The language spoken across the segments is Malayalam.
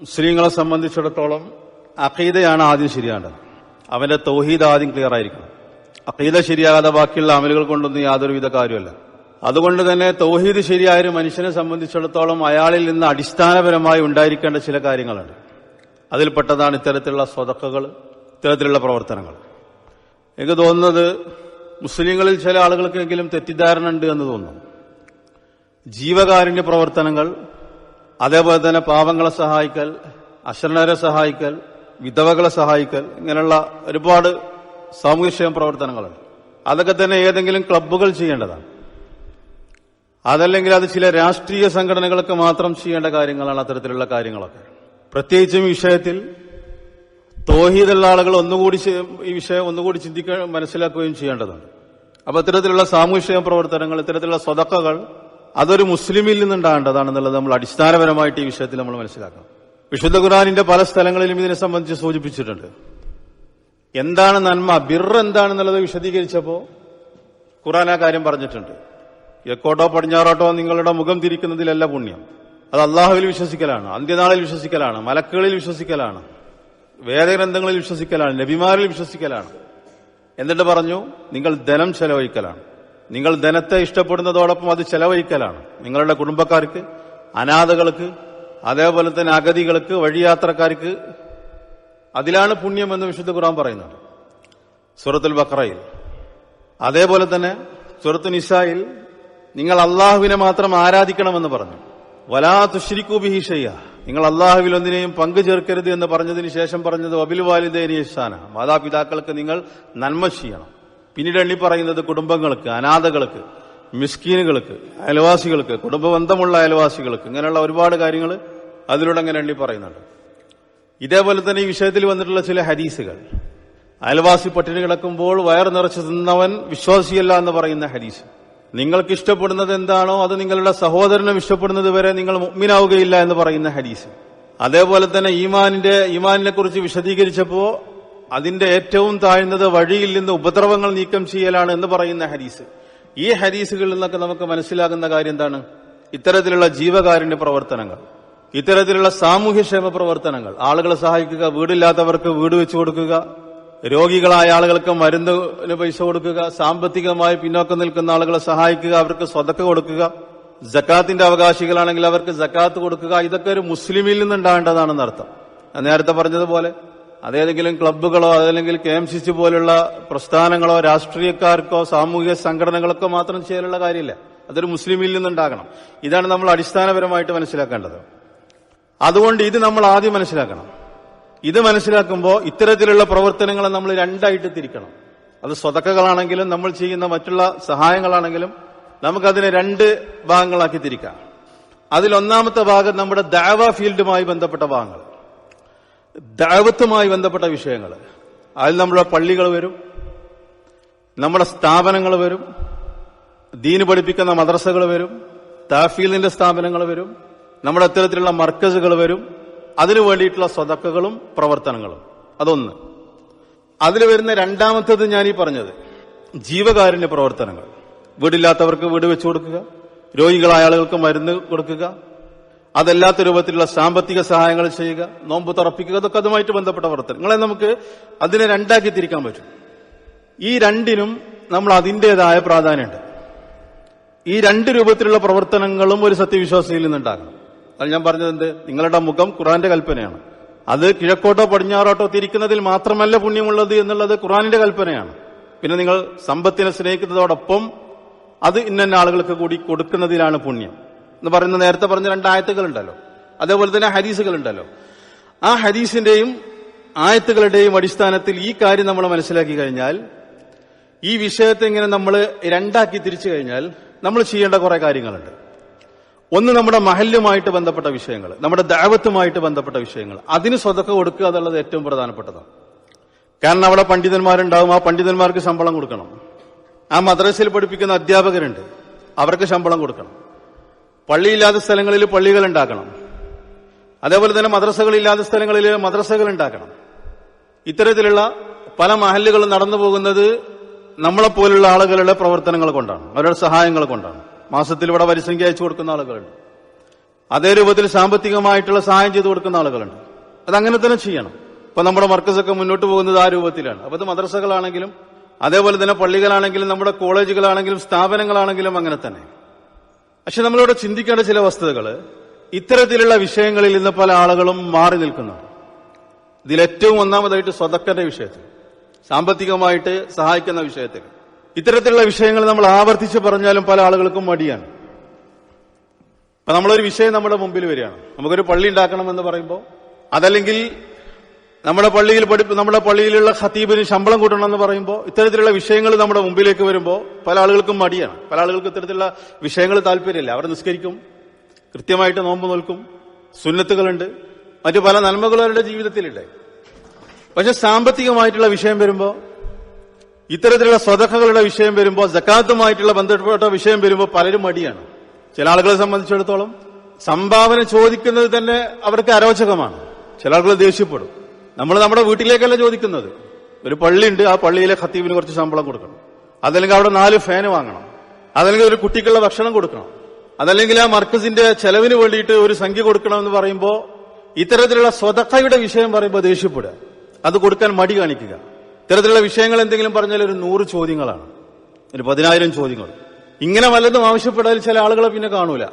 മുസ്ലിങ്ങളെ സംബന്ധിച്ചിടത്തോളം അഖീദയാണ് ആദ്യം ശരിയാണ്ടത്. അവന്റെ തൗഹീദ് ആദ്യം ക്ലിയർ ആയിരിക്കണം. അഖീദ ശരിയാകാതെ ബാക്കിയുള്ള അമലുകൾ കൊണ്ടൊന്നും യാതൊരുവിധ കാര്യമല്ല അതുകൊണ്ട് തന്നെ തൗഹീദ് ശരിയായ ഒരു മനുഷ്യനെ സംബന്ധിച്ചിടത്തോളം അയാളിൽ നിന്ന് അടിസ്ഥാനപരമായി ഉണ്ടായിരിക്കേണ്ട ചില കാര്യങ്ങളുണ്ട്. അതിൽപ്പെട്ടതാണ് ഇത്തരത്തിലുള്ള സ്വതക്കകൾ ഇത്തരത്തിലുള്ള പ്രവർത്തനങ്ങൾ. എനിക്ക് തോന്നുന്നത് മുസ്ലിങ്ങളിൽ ചില ആളുകൾക്കെങ്കിലും തെറ്റിദ്ധാരണ ഉണ്ട് എന്ന് തോന്നുന്നു. ജീവകാരുണ്യ പ്രവർത്തനങ്ങൾ അതേപോലെ തന്നെ പാവങ്ങളെ സഹായിക്കൽ അശരണരെ സഹായിക്കൽ വിധവകളെ സഹായിക്കൽ ഇങ്ങനെയുള്ള ഒരുപാട് സാമൂഹ്യക്ഷേമ പ്രവർത്തനങ്ങളുണ്ട്. അതൊക്കെ തന്നെ ഏതെങ്കിലും ക്ലബ്ബുകൾ ചെയ്യേണ്ടതാണ്. അതല്ലെങ്കിൽ അത് ചില രാഷ്ട്രീയ സംഘടനകൾക്ക് മാത്രം ചെയ്യേണ്ട കാര്യങ്ങളാണ് അത്തരത്തിലുള്ള കാര്യങ്ങളൊക്കെ. പ്രത്യേകിച്ചും ഈ വിഷയത്തിൽ തോഹീദുള്ള ആളുകൾ ഒന്നുകൂടി ഈ വിഷയം ഒന്നുകൂടി ചിന്തിക്കുകയും മനസ്സിലാക്കുകയും ചെയ്യേണ്ടതുണ്ട്. അപ്പൊ ഇത്തരത്തിലുള്ള സാമൂഹ്യ പ്രവർത്തനങ്ങൾ ഇത്തരത്തിലുള്ള സ്വതക്കകൾ അതൊരു മുസ്ലിമിൽ നിന്നുണ്ടാകേണ്ടതാണെന്നുള്ളത് നമ്മൾ അടിസ്ഥാനപരമായിട്ട് ഈ വിഷയത്തിൽ നമ്മൾ മനസ്സിലാക്കണം. വിശുദ്ധ ഖുറാനിന്റെ പല സ്ഥലങ്ങളിലും ഇതിനെ സംബന്ധിച്ച് സൂചിപ്പിച്ചിട്ടുണ്ട്. എന്താണ് നന്മ? ബിർ എന്താണെന്നുള്ളത് വിശദീകരിച്ചപ്പോ ഖുറാൻ ആ കാര്യം പറഞ്ഞിട്ടുണ്ട്. എക്കോട്ടോ പടിഞ്ഞാറോട്ടോ നിങ്ങളുടെ മുഖം തിരിക്കുന്നതിലല്ല പുണ്യം. അത് അള്ളാഹുവിൽ വിശ്വസിക്കലാണ് അന്ത്യനാളിൽ വിശ്വസിക്കലാണ് മലക്കുകളിൽ വിശ്വസിക്കലാണ് വേദഗ്രന്ഥങ്ങളിൽ വിശ്വസിക്കലാണ് നബിമാരിൽ വിശ്വസിക്കലാണ്. എന്നിട്ട് പറഞ്ഞു നിങ്ങൾ ധനം ചെലവഴിക്കലാണ്. നിങ്ങൾ ധനത്തെ ഇഷ്ടപ്പെടുന്നതോടൊപ്പം അത് ചെലവഴിക്കലാണ്. നിങ്ങളുടെ കുടുംബക്കാർക്ക് അനാഥകൾക്ക് അതേപോലെ തന്നെ അഗതികൾക്ക് വഴിയാത്രക്കാർക്ക് അതിലാണ് പുണ്യം എന്ന് വിശുദ്ധ ഖുർആൻ പറയുന്നത്. സൂറത്തുൽ ബക്രയിൽ അതേപോലെ തന്നെ സൂറത്തു നിസായിൽ നിങ്ങൾ അള്ളാഹുവിനെ മാത്രം ആരാധിക്കണമെന്ന് പറഞ്ഞു. വലാ തുശ്രിക്കു ബിഹിഷയ്യ നിങ്ങൾ അള്ളാഹുവിൽ ഒന്നിനെയും പങ്കു ചേർക്കരുത് എന്ന് പറഞ്ഞതിന് ശേഷം പറഞ്ഞത് അബിൽ വാലിദേനി ഇഷാന മാതാപിതാക്കൾക്ക് നിങ്ങൾ നന്മ ചെയ്യണം. പിന്നീട് എണ്ണി പറയുന്നത് കുടുംബങ്ങൾക്ക് അനാഥകൾക്ക് മിസ്കീനുകൾക്ക് അയൽവാസികൾക്ക് കുടുംബബന്ധമുള്ള അയൽവാസികൾക്ക് ഇങ്ങനെയുള്ള ഒരുപാട് കാര്യങ്ങൾ അതിലൂടെ അങ്ങനെ എണ്ണി പറയുന്നുണ്ട്. ഇതേപോലെ തന്നെ ഈ വിഷയത്തിൽ വന്നിട്ടുള്ള ചില ഹരീസുകൾ അയൽവാസി പട്ടിണി കിടക്കുമ്പോൾ വയർ നിറച്ചു തിന്നവൻ വിശ്വാസിയല്ല എന്ന് പറയുന്ന ഹരീസ് നിങ്ങൾക്ക് ഇഷ്ടപ്പെടുന്നത് എന്താണോ അത് നിങ്ങളുടെ സഹോദരനും ഇഷ്ടപ്പെടുന്നത് വരെ നിങ്ങൾ മുഗ്മിനാവുകയില്ല എന്ന് പറയുന്ന ഹരീസ് അതേപോലെ തന്നെ ഈമാനിന്റെ ഈമാനിനെ കുറിച്ച് വിശദീകരിച്ചപ്പോ അതിന്റെ ഏറ്റവും താഴ്ന്നത് വഴിയിൽ നിന്ന് ഉപദ്രവങ്ങൾ നീക്കം ചെയ്യലാണ് എന്ന് പറയുന്ന ഹരീസ് ഈ ഹരീസുകളിൽ നിന്നൊക്കെ നമുക്ക് മനസ്സിലാകുന്ന കാര്യം എന്താണ്? ഇത്തരത്തിലുള്ള ജീവകാരുണ്യ പ്രവർത്തനങ്ങൾ ഇത്തരത്തിലുള്ള സാമൂഹ്യക്ഷേമ പ്രവർത്തനങ്ങൾ ആളുകളെ സഹായിക്കുക വീടില്ലാത്തവർക്ക് വീട് വെച്ചു കൊടുക്കുക രോഗികളായ ആളുകൾക്ക് മരുന്നിന് പൈസ കൊടുക്കുക സാമ്പത്തികമായി പിന്നോക്കം നിൽക്കുന്ന ആളുകളെ സഹായിക്കുക അവർക്ക് സ്വതക്ക കൊടുക്കുക ജക്കാത്തിന്റെ അവകാശികളാണെങ്കിൽ അവർക്ക് ജക്കാത്ത് കൊടുക്കുക ഇതൊക്കെ ഒരു മുസ്ലിമിൽ നിന്നുണ്ടാകേണ്ടതാണെന്ന് അർത്ഥം നേരത്തെ പറഞ്ഞതുപോലെ അതേതെങ്കിലും ക്ലബ്ബുകളോ അതല്ലെങ്കിൽ കെ എം സി സി പോലുള്ള പ്രസ്ഥാനങ്ങളോ രാഷ്ട്രീയക്കാർക്കോ സാമൂഹിക സംഘടനകൾക്കോ മാത്രം ചെയ്യാനുള്ള കാര്യമില്ല. അതൊരു മുസ്ലിമിൽ നിന്നുണ്ടാകണം. ഇതാണ് നമ്മൾ അടിസ്ഥാനപരമായിട്ട് മനസ്സിലാക്കേണ്ടത്. അതുകൊണ്ട് ഇത് നമ്മൾ ആദ്യം മനസ്സിലാക്കണം. ഇത് മനസ്സിലാക്കുമ്പോൾ ഇത്തരത്തിലുള്ള പ്രവർത്തനങ്ങളെ നമ്മൾ രണ്ടായിട്ട് തിരിക്കണം. അത് സ്വതക്കകളാണെങ്കിലും നമ്മൾ ചെയ്യുന്ന മറ്റുള്ള സഹായങ്ങളാണെങ്കിലും നമുക്കതിനെ രണ്ട് ഭാഗങ്ങളാക്കി തിരിക്കാം. അതിൽ ഒന്നാമത്തെ ഭാഗം നമ്മുടെ ദാവ ഫീൽഡുമായി ബന്ധപ്പെട്ട ഭാഗങ്ങൾ. ദാവത്തുമായി ബന്ധപ്പെട്ട വിഷയങ്ങൾ. അതിൽ നമ്മുടെ പള്ളികൾ വരും നമ്മുടെ സ്ഥാപനങ്ങൾ വരും ദീന് പഠിപ്പിക്കുന്ന മദ്രസകൾ വരും താഫീലിന്റെ സ്ഥാപനങ്ങൾ വരും നമ്മുടെ ഇത്തരത്തിലുള്ള മർക്കസുകൾ വരും. അതിനു വേണ്ടിയിട്ടുള്ള സ്വതക്കകളും പ്രവർത്തനങ്ങളും. അതൊന്ന്. അതിൽ വരുന്ന രണ്ടാമത്തത് ഈ പറഞ്ഞത്. ജീവകാരുണ്യ പ്രവർത്തനങ്ങൾ. വീടില്ലാത്തവർക്ക് വീട് വെച്ചു കൊടുക്കുക. രോഗികളായ ആളുകൾക്ക് മരുന്ന് കൊടുക്കുക. അതല്ലാത്ത രൂപത്തിലുള്ള സാമ്പത്തിക സഹായങ്ങൾ ചെയ്യുക നോമ്പ് തുറപ്പിക്കുക അതൊക്കെ അതുമായിട്ട് ബന്ധപ്പെട്ട പ്രവർത്തനങ്ങളെ നമുക്ക് അതിനെ രണ്ടാക്കി തിരിക്കാൻ പറ്റും. ഈ രണ്ടിനും നമ്മൾ അതിന്റെതായ പ്രാധാന്യമുണ്ട്. ഈ രണ്ട് രൂപത്തിലുള്ള പ്രവർത്തനങ്ങളും ഒരു സത്യവിശ്വാസിയിൽ നിന്നുണ്ടാകണം. അത് ഞാൻ പറഞ്ഞത് എന്ത്? നിങ്ങളുടെ മുഖം ഖുറാന്റെ കൽപ്പനയാണ്. അത് കിഴക്കോട്ടോ പടിഞ്ഞാറോട്ടോ തിരിക്കുന്നതിൽ മാത്രമല്ല പുണ്യമുള്ളത് എന്നുള്ളത് ഖുറാനിന്റെ കൽപ്പനയാണ്. പിന്നെ നിങ്ങൾ സമ്പത്തിനെ സ്നേഹിക്കുന്നതോടൊപ്പം അത് ഇന്ന ആളുകൾക്ക് കൂടി കൊടുക്കുന്നതിലാണ് പുണ്യം. എന്ന് പറയുന്ന നേരത്തെ പറഞ്ഞ രണ്ട് ആയത്തുകളുണ്ടല്ലോ. അതേപോലെ തന്നെ ഹദീസുകളുണ്ടല്ലോ. ആ ഹദീസിന്റെയും ആയത്തുകളുടെയും അടിസ്ഥാനത്തിൽ ഈ കാര്യം നമ്മൾ മനസ്സിലാക്കി കഴിഞ്ഞാൽ ഈ വിഷയത്തെ ഇങ്ങനെ നമ്മൾ രണ്ടാക്കി തിരിച്ചു കഴിഞ്ഞാൽ നമ്മൾ ചെയ്യേണ്ട കുറെ കാര്യങ്ങളുണ്ട്. ഒന്ന് നമ്മുടെ മഹല്ലുമായിട്ട് ബന്ധപ്പെട്ട വിഷയങ്ങൾ നമ്മുടെ ദാവത്തുമായിട്ട് ബന്ധപ്പെട്ട വിഷയങ്ങൾ. അതിന് സ്വതക്ക കൊടുക്കുക എന്നുള്ളത് ഏറ്റവും പ്രധാനപ്പെട്ടതാണ്. കാരണം അവിടെ പണ്ഡിതന്മാരുണ്ടാവും ആ പണ്ഡിതന്മാർക്ക് ശമ്പളം കൊടുക്കണം. ആ മദ്രസയിൽ പഠിപ്പിക്കുന്ന അധ്യാപകരുണ്ട് അവർക്ക് ശമ്പളം കൊടുക്കണം. പള്ളിയില്ലാത്ത സ്ഥലങ്ങളിൽ പള്ളികൾ ഉണ്ടാക്കണം. അതേപോലെ തന്നെ മദ്രസകളില്ലാത്ത സ്ഥലങ്ങളിൽ മദ്രസകൾ ഉണ്ടാക്കണം. ഇത്തരത്തിലുള്ള പല മഹല്ലുകളും നടന്നു പോകുന്നത് നമ്മളെപ്പോലുള്ള ആളുകളുടെ പ്രവർത്തനങ്ങൾ കൊണ്ടാണ്. അവരുടെ സഹായങ്ങൾ കൊണ്ടാണ്. മാസത്തിൽ ഇവിടെ വരിസംഖ്യ അയച്ചു കൊടുക്കുന്ന ആളുകളുണ്ട്. അതേ രൂപത്തിൽ സാമ്പത്തികമായിട്ടുള്ള സഹായം ചെയ്തു കൊടുക്കുന്ന ആളുകളുണ്ട്. അതങ്ങനെ തന്നെ ചെയ്യണം. ഇപ്പൊ നമ്മുടെ മർക്കസൊക്കെ മുന്നോട്ട് പോകുന്നത് ആ രൂപത്തിലാണ്. അപ്പൊ ഇത് മദ്രസകളാണെങ്കിലും അതേപോലെ തന്നെ പള്ളികളാണെങ്കിലും നമ്മുടെ കോളേജുകളാണെങ്കിലും സ്ഥാപനങ്ങളാണെങ്കിലും അങ്ങനെ തന്നെ. പക്ഷെ നമ്മളിവിടെ ചിന്തിക്കേണ്ട ചില വസ്തുതകൾ ഇത്തരത്തിലുള്ള വിഷയങ്ങളിൽ ഇന്ന് പല ആളുകളും മാറി നിൽക്കുന്നുണ്ട്. ഇതിലേറ്റവും ഒന്നാമതായിട്ട് സ്വതക്കന്റെ വിഷയത്തിൽ സാമ്പത്തികമായിട്ട് സഹായിക്കുന്ന വിഷയത്തിൽ. ഇത്തരത്തിലുള്ള വിഷയങ്ങൾ നമ്മൾ ആവർത്തിച്ച് പറഞ്ഞാലും പല ആളുകൾക്കും മടിയാണ്. അപ്പൊ നമ്മളൊരു വിഷയം നമ്മുടെ മുമ്പിൽ വരികയാണ്. നമുക്കൊരു പള്ളി ഉണ്ടാക്കണം എന്ന് പറയുമ്പോൾ അതല്ലെങ്കിൽ നമ്മുടെ പള്ളിയിൽ പഠിപ്പ് നമ്മുടെ പള്ളിയിലുള്ള ഖത്തീബിന് ശമ്പളം കൂട്ടണമെന്ന് പറയുമ്പോൾ ഇത്തരത്തിലുള്ള വിഷയങ്ങൾ നമ്മുടെ മുമ്പിലേക്ക് വരുമ്പോൾ പല ആളുകൾക്കും മടിയാണ്. പല ആളുകൾക്കും ഇത്തരത്തിലുള്ള വിഷയങ്ങൾ താല്പര്യമില്ല. അവർ നിസ്കരിക്കും. കൃത്യമായിട്ട് നോമ്പ് നോൽക്കും. സുന്നത്തുകളുണ്ട്. മറ്റു പല നന്മകളും അവരുടെ ജീവിതത്തിലുണ്ട്. പക്ഷെ സാമ്പത്തികമായിട്ടുള്ള വിഷയം വരുമ്പോൾ ഇത്തരത്തിലുള്ള സ്വതക്കകളുടെ വിഷയം വരുമ്പോൾ ജക്കാത്തുമായിട്ടുള്ള ബന്ധപ്പെട്ട വിഷയം വരുമ്പോൾ പലരും മടിയാണ്. ചില ആളുകളെ സംബന്ധിച്ചിടത്തോളം സംഭാവന ചോദിക്കുന്നത് തന്നെ അവർക്ക് അരോചകമാണ്. ചില ആളുകൾ ദേഷ്യപ്പെടും. നമ്മൾ നമ്മുടെ വീട്ടിലേക്കല്ല ചോദിക്കുന്നത്? ഒരു പള്ളിയുണ്ട് ആ പള്ളിയിലെ ഖത്തീബിന് കുറച്ച് ശമ്പളം കൊടുക്കണം. അതല്ലെങ്കിൽ അവിടെ നാല് ഫാന് വാങ്ങണം. അതല്ലെങ്കിൽ ഒരു കുട്ടിക്കുള്ള ഭക്ഷണം കൊടുക്കണം. അതല്ലെങ്കിൽ ആ മർക്കസിന്റെ ചെലവിന് വേണ്ടിയിട്ട് ഒരു സംഖ്യ കൊടുക്കണം എന്ന് പറയുമ്പോൾ ഇത്തരത്തിലുള്ള സ്വതക്കയുടെ വിഷയം പറയുമ്പോൾ ദേഷ്യപ്പെടുക. അത് കൊടുക്കാൻ മടി കാണിക്കുക. ഇത്തരത്തിലുള്ള വിഷയങ്ങൾ എന്തെങ്കിലും പറഞ്ഞാൽ ഒരു നൂറ് ചോദ്യങ്ങളാണ്. ഒരു പതിനായിരം ചോദ്യങ്ങൾ. ഇങ്ങനെ വല്ലതും ആവശ്യപ്പെട്ടാൽ ചില ആളുകളെ പിന്നെ കാണൂല.